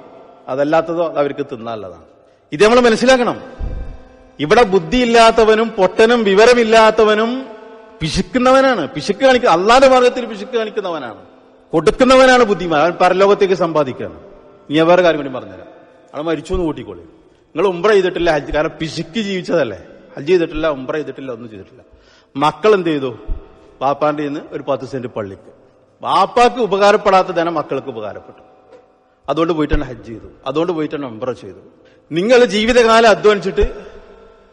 അതല്ലാത്തതോ അവർക്ക് തിന്നാനുള്ളതാണ്. ഇത് നമ്മൾ മനസ്സിലാക്കണം. ഇവിടെ ബുദ്ധിയില്ലാത്തവനും പൊട്ടനും വിവരമില്ലാത്തവനും പിശുക്കുന്നവനാണ്. പിശുക്ക് കാണിക്കുന്ന അള്ളാന്റെ മാർഗത്തിൽ പിശുക്ക് കാണിക്കുന്നവനാണ്. കൊടുക്കുന്നവനാണ് ബുദ്ധിമാൻ. അവൻ പരലോകത്തേക്ക് സമ്പാദിക്കുകയാണ്. നീ വേറെ കാര്യം വേണ്ടി പറഞ്ഞുതരാം. അവൾ മരിച്ചു എന്ന് കൂട്ടിക്കോളി. നിങ്ങൾ ഉമ്പ്ര ചെയ്തിട്ടില്ല ഹജ്ജ്. കാരണം പിശുക്ക് ജീവിച്ചതല്ലേ. ഹജ്ജ് ചെയ്തിട്ടില്ല ഉംറ ചെയ്തിട്ടില്ല ഒന്നും ചെയ്തിട്ടില്ല. മക്കൾ എന്ത് ചെയ്തു? പാപ്പാന്റെ നിന്ന് ഒരു പത്ത് സെന്റ് പള്ളിക്ക്. വാപ്പാക്ക് ഉപകാരപ്പെടാത്ത ധനം മക്കൾക്ക് ഉപകാരപ്പെട്ടു. അതുകൊണ്ട് പോയിട്ടാണ് ഹജ്ജ് ചെയ്തു. അതുകൊണ്ട് പോയിട്ടാണ് ഉംറ ചെയ്തു. നിങ്ങൾ ജീവിതകാലം അധ്വാനിച്ചിട്ട്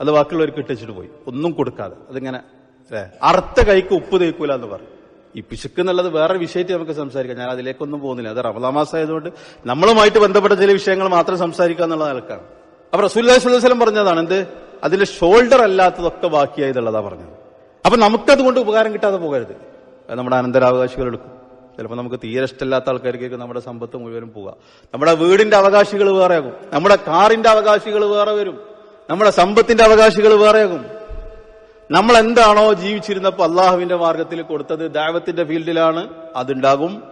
അത് ബാക്കിയുള്ളവർക്ക് ഇട്ടിച്ചിട്ട് പോയി. ഒന്നും കൊടുക്കാതെ. അതിങ്ങനെ അർത്ഥ കൈക്ക് ഉപ്പ് തേക്കൂല എന്ന് പറഞ്ഞു. ഈ പിശുക്ക് എന്നുള്ളത് വേറെ വിഷയത്തിൽ നമുക്ക് സംസാരിക്കാം. ഞാൻ അതിലേക്കൊന്നും പോകുന്നില്ല. അത് റമദാമാസം ആയതുകൊണ്ട് നമ്മളുമായിട്ട് ബന്ധപ്പെട്ട ചില വിഷയങ്ങൾ മാത്രം സംസാരിക്കുക എന്നുള്ള നിലക്കാണ്. അപ്പൊ റസൂല്ലാ സ്വലം പറഞ്ഞതാണ് എന്ത്? അതിന്റെ ഷോൾഡർ അല്ലാത്തതൊക്കെ ബാക്കിയായതുള്ളതാ പറഞ്ഞത്. അപ്പൊ നമുക്കതുകൊണ്ട് ഉപകാരം കിട്ടാതെ പോകരുത്. നമ്മുടെ അനന്തരാവകാശികൾ എടുക്കും. ചിലപ്പോൾ നമുക്ക് തീരെ ഇഷ്ടമില്ലാത്ത ആൾക്കാർക്കൊക്കെ നമ്മുടെ സമ്പത്ത് മുഴുവനും പോകാം. നമ്മുടെ വീടിന്റെ അവകാശികൾ വേറെയാകും നമ്മുടെ കാറിന്റെ അവകാശികൾ വേറെ വരും. നമ്മുടെ സമ്പത്തിന്റെ അവകാശികൾ വേറെയാകും നമ്മൾ എന്താണോ ജീവിച്ചിരുന്നപ്പോൾ അള്ളാഹുവിന്റെ മാർഗത്തിൽ കൊടുത്തത് ദൈവത്തിന്റെ ഫീൽഡിലാണ് അതുണ്ടാകും.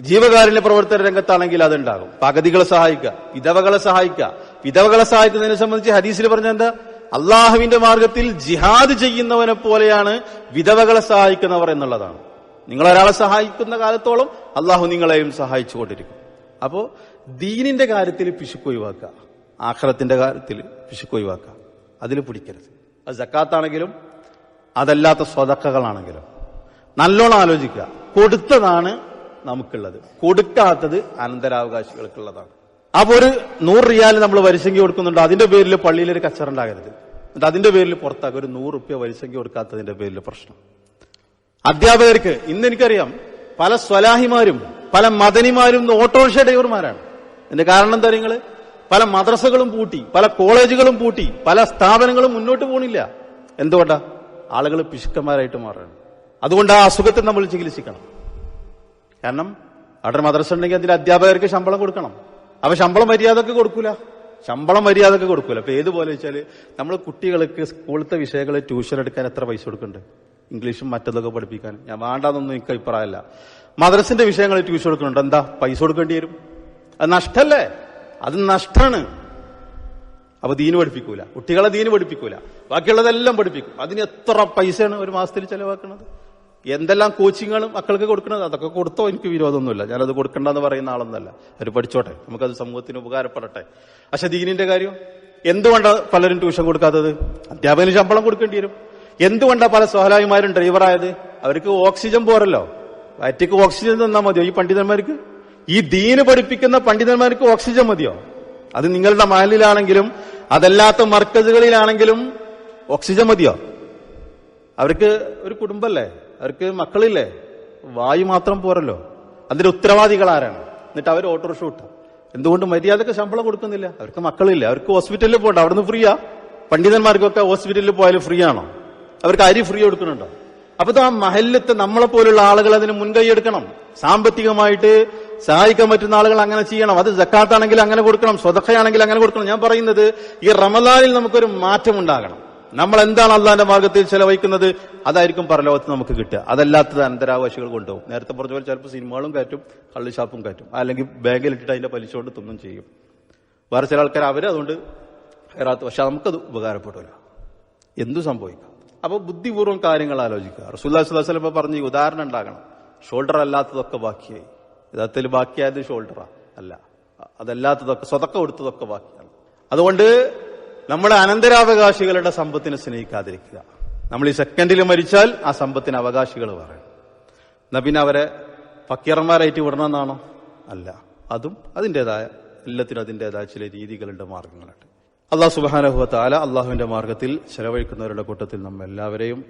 ജീവകാരുണ്യ പ്രവർത്തന രംഗത്താണെങ്കിൽ അതുണ്ടാകും. പകുതികളെ സഹായിക്കുക വിധവകളെ സഹായിക്കുക വിധവകളെ സഹായിക്കുന്നതിനെ സംബന്ധിച്ച് ഹദീസിൽ പറഞ്ഞ എന്താ അള്ളാഹുവിന്റെ മാർഗത്തിൽ ജിഹാദ് ചെയ്യുന്നവനെ പോലെയാണ് വിധവകളെ സഹായിക്കുന്നവർ എന്നുള്ളതാണ്. നിങ്ങൾ ഒരാളെ സഹായിക്കുന്ന കാലത്തോളം അള്ളാഹു നിങ്ങളെയും സഹായിച്ചു കൊണ്ടിരിക്കും. അപ്പോ ദീനിന്റെ കാര്യത്തിൽ പിശുക്ക് ഒഴിവാക്കുക. ആഖിറത്തിന്റെ കാര്യത്തിൽ പിശുക്ക് ഒഴിവാക്കുക. അതിൽ പിടിക്കരുത്. അത് ജക്കാത്താണെങ്കിലും അതല്ലാത്ത സ്വതക്കകളാണെങ്കിലും നല്ലോണം ആലോചിക്കുക. കൊടുത്തതാണ് നമുക്കുള്ളത്. കൊടുക്കാത്തത് അനന്തരാവകാശികൾക്കുള്ളതാണ്. അപ്പൊ ഒരു നൂറ് റിയാൽ നമ്മൾ വരിസംഖ്യ കൊടുക്കുന്നുണ്ട്. അതിന്റെ പേരിൽ പള്ളിയിൽ ഒരു കച്ചറ ഉണ്ടാകരുത്. എന്നിട്ട് അതിന്റെ പേരിൽ പുറത്താക്കുക ഒരു നൂറ് റുപ്യ വരിസംഖ്യ കൊടുക്കാത്തതിന്റെ പേരിൽ പ്രശ്നം. അധ്യാപകർക്ക് ഇന്ന് എനിക്കറിയാം പല സ്വലാഹിമാരും പല മദനിമാരും ഓട്ടോറിക്ഷ ഡ്രൈവർമാരാണ്. എന്റെ കാരണം എന്താ നിങ്ങൾ? പല മദ്രസകളും പൂട്ടി പല കോളേജുകളും പൂട്ടി പല സ്ഥാപനങ്ങളും മുന്നോട്ട് പോണില്ല. എന്തുകൊണ്ടാ? ആളുകൾ പിശുക്കന്മാരായിട്ട് മാറുകയാണ്. അതുകൊണ്ട് ആ അസുഖത്തെ നമ്മൾ ചികിത്സിക്കണം. കാരണം അവിടെ മദ്രസ ഉണ്ടെങ്കിൽ അതിന്റെ അധ്യാപകർക്ക് ശമ്പളം കൊടുക്കണം. അപ്പൊ ശമ്പളം മര്യാദയ്ക്ക് കൊടുക്കൂല. ശമ്പളം മര്യാദയ്ക്ക് കൊടുക്കൂല. അപ്പൊ ഏതുപോലെ വെച്ചാൽ നമ്മൾ കുട്ടികൾക്ക് സ്കൂളത്തെ വിഷയങ്ങൾ ട്യൂഷൻ എടുക്കാൻ എത്ര പൈസ കൊടുക്കുന്നുണ്ട്? ഇംഗ്ലീഷും മറ്റതൊക്കെ പഠിപ്പിക്കാൻ. ഞാൻ വേണ്ടാന്നൊന്നും എനിക്ക് അഭിപ്രായമല്ല. മദ്രസിന്റെ വിഷയങ്ങൾ ട്യൂഷൻ കൊടുക്കുന്നുണ്ട് എന്താ? പൈസ കൊടുക്കേണ്ടി വരും. അത് നഷ്ടല്ലേ? അത് നഷ്ടാണ്. അപ്പൊ ദീന് പഠിപ്പിക്കൂല. കുട്ടികളെ ദീന് പഠിപ്പിക്കൂല. ബാക്കിയുള്ളതെല്ലാം പഠിപ്പിക്കും. അതിന് എത്ര പൈസയാണ് ഒരു മാസത്തിൽ ചെലവാക്കുന്നത്? എന്തെല്ലാം കോച്ചിങ്ങുകളും മക്കൾക്ക് കൊടുക്കുന്നത് അതൊക്കെ കൊടുത്തോ? എനിക്ക് വിരോധമൊന്നുമില്ല. ഞാനത് കൊടുക്കണ്ടെന്ന് പറയുന്ന ആളൊന്നല്ല. അവർ പഠിച്ചോട്ടെ. നമുക്കത് സമൂഹത്തിന് ഉപകാരപ്പെടട്ടെ. പക്ഷെ ദീനിന്റെ കാര്യം? എന്തുകൊണ്ടാണ് പലരും ട്യൂഷൻ കൊടുക്കാത്തത്? അധ്യാപകന് ശമ്പളം കൊടുക്കേണ്ടി വരും. എന്തുകൊണ്ടാണ് പല സഹലായിമാരും ഡ്രൈവറായത്? അവർക്ക് ഓക്സിജൻ പോരല്ലോ. വയറ്റിക്ക് ഓക്സിജൻ തന്നാൽ മതിയോ ഈ പണ്ഡിതന്മാർക്ക്? ഈ ദീന് പഠിപ്പിക്കുന്ന പണ്ഡിതന്മാർക്ക് ഓക്സിജൻ മതിയോ? അത് നിങ്ങളുടെ മഹലിലാണെങ്കിലും അതല്ലാത്ത മർക്കസുകളിലാണെങ്കിലും ഓക്സിജൻ മതിയോ? അവർക്ക് ഒരു കുടുംബല്ലേ? അവർക്ക് മക്കളില്ലേ? വായു മാത്രം പോരല്ലോ. അതിന്റെ ഉത്തരവാദികൾ ആരാണ്? എന്നിട്ട് അവർ ഓട്ടോറിക്ഷ വിട്ടു. എന്തുകൊണ്ട് മര്യാദയ്ക്ക് ശമ്പളം കൊടുക്കുന്നില്ല? അവർക്ക് മക്കളില്ല? അവർക്ക് ഹോസ്പിറ്റലിൽ പോകണ്ട. അവിടുന്ന് ഫ്രീയാ? പണ്ഡിതന്മാർക്കൊക്കെ ഹോസ്പിറ്റലിൽ പോയാലും ഫ്രീ ആണോ അവർക്ക് അരി ഫ്രീ കൊടുക്കുന്നുണ്ടോ? അപ്പൊ ആ മഹല്ലത്ത് നമ്മളെ പോലുള്ള ആളുകൾ അതിന് മുൻകൈ എടുക്കണം. സാമ്പത്തികമായിട്ട് സഹായിക്കാൻ പറ്റുന്ന ആളുകൾ അങ്ങനെ ചെയ്യണം. അത് ജക്കാത്താണെങ്കിൽ അങ്ങനെ കൊടുക്കണം. സ്വതക്കയാണെങ്കിൽ അങ്ങനെ കൊടുക്കണം. ഞാൻ പറയുന്നത് ഈ റമദാനിൽ നമുക്കൊരു മാറ്റം ഉണ്ടാകണം നമ്മൾ എന്താണ് അള്ളാന്റെ മാർഗത്തിൽ ചെലവഴിക്കുന്നത്? അതായിരിക്കും പരലോകത്ത് നമുക്ക് കിട്ടുക. അതല്ലാത്തത് അന്തരാവകാശികൾ കൊണ്ടുപോകും. നേരത്തെ പറഞ്ഞ പോലെ ചിലപ്പോൾ സിനിമകളും കയറ്റും കള്ളി ഷാപ്പും കയറ്റും. അല്ലെങ്കിൽ ബാഗിൽ ഇട്ടിട്ട് അതിന്റെ പലിശ കൊണ്ട് തിന്നും ചെയ്യും. വേറെ ചില ആൾക്കാർ അവരെ അതുകൊണ്ട് കയറാത്ത പക്ഷെ നമുക്കത് ഉപകാരപ്പെടില്ല എന്തു സംഭവിക്കാം? അപ്പൊ ബുദ്ധിപൂർവം കാര്യങ്ങൾ ആലോചിക്കുക. റസൂല്ലാ ഇപ്പൊ പറഞ്ഞ് ഈ ഉദാഹരണം ഉണ്ടാകണം. ഷോൾഡർ അല്ലാത്തതൊക്കെ ബാക്കിയായി. യഥാർത്ഥത്തിൽ ബാക്കിയായത് ഷോൾഡറാ. അല്ല. അതല്ലാത്തതൊക്കെ സ്വതക്ക കൊടുത്തതൊക്കെ ബാക്കിയാണ്. അതുകൊണ്ട് നമ്മുടെ അനന്തരാവകാശികളുടെ സമ്പത്തിനെ സ്നേഹിക്കാതിരിക്കുക. നമ്മൾ ഈ സെക്കൻഡിൽ മരിച്ചാൽ ആ സമ്പത്തിന് അവകാശികൾ പറയും. എന്നാ പിന്നെ അവരെ ഫക്കീറന്മാരായിട്ട് വിടണമെന്നാണോ? അല്ല. അതും അതിന്റെതായ എല്ലാത്തിനും അതിന്റെതായ ചില രീതികളുണ്ട് മാർഗങ്ങളുണ്ട്. അള്ളാഹു സുബാനഹുഅത്താല താല അള്ളാഹുവിന്റെ മാർഗത്തിൽ ചെലവഴിക്കുന്നവരുടെ കൂട്ടത്തിൽ നമ്മെല്ലാവരെയും